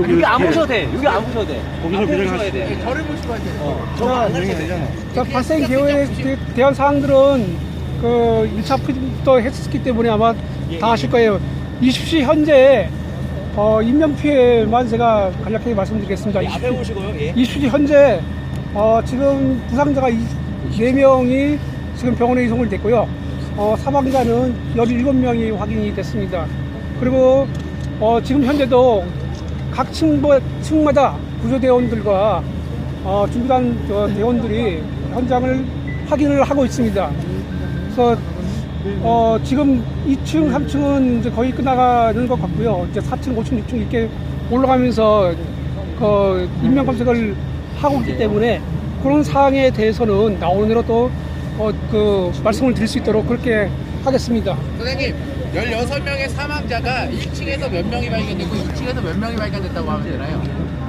여기 안 보셔도 돼. 여기 안 보셔도 돼. 거기서 앞에 그냥 보셔야 돼. 저를 보시고 하세요. 어, 저거 안 가르쳐도 돼. 자, 발생 계획에 대- 대한 사항들은 그 1차 프리부터 했었기 때문에 아마 다 아실 거예요. 20시 현재 어, 인명 피해만 제가 간략하게 말씀드리겠습니다. 앞에 보시고요. 예. 20시 현재 어, 지금 부상자가 4명이 지금 병원에 이송을 됐고요. 어, 사망자는 17명이 확인이 됐습니다. 그리고 어, 지금 현재도 각 층마다 구조대원들과 어, 준비단 어, 대원들이 현장을 확인을 하고 있습니다. 그래서 어, 지금 2층, 3층은 이제 거의 끝나가는 것 같고요. 이제 4층, 5층, 6층 이렇게 올라가면서 그 인명 검색을 하고 있기 때문에 그런 사항에 대해서는 나오는 대로 또 어, 그 말씀을 드릴 수 있도록 그렇게 하겠습니다. 선생님, 16명의 사망자가 1층에서 몇 명이 발견되고 2층에서 몇 명이 발견됐다고 하면 되나요?